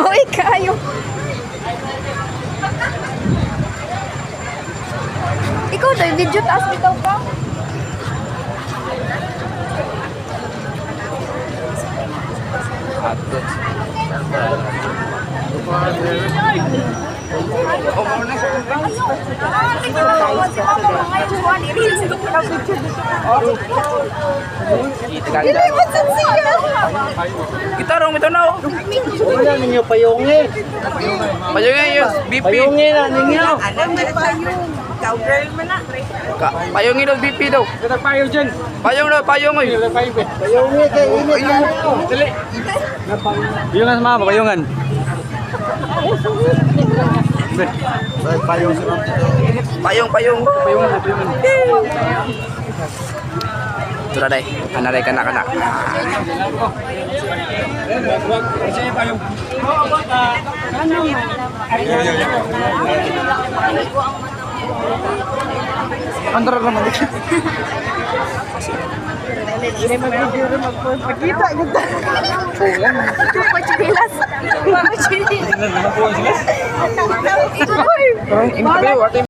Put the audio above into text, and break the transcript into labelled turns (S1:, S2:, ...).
S1: Uy, kayo. Ikaw daw, video taas bitaw ka. Dili mo sa siya.
S2: Kita rong ito na. oh.
S3: Wala ninyo payungi.
S2: Payungin yung BP.
S3: Payungi na ninyo.
S2: Ka, payungin daw BP daw.
S3: Nagpayo dyan.
S2: Payong daw, payong oy.
S3: Payungi kay init na Dali. Payungan sa mama, payungan. Payung sa
S2: Payong, payong.
S3: Payungan, payungan.
S2: Ito na day. Anaray ka na ka na.
S3: Andra naman.
S1: Pachilas. Pachilas.
S2: আপনার মনে পড়েছিল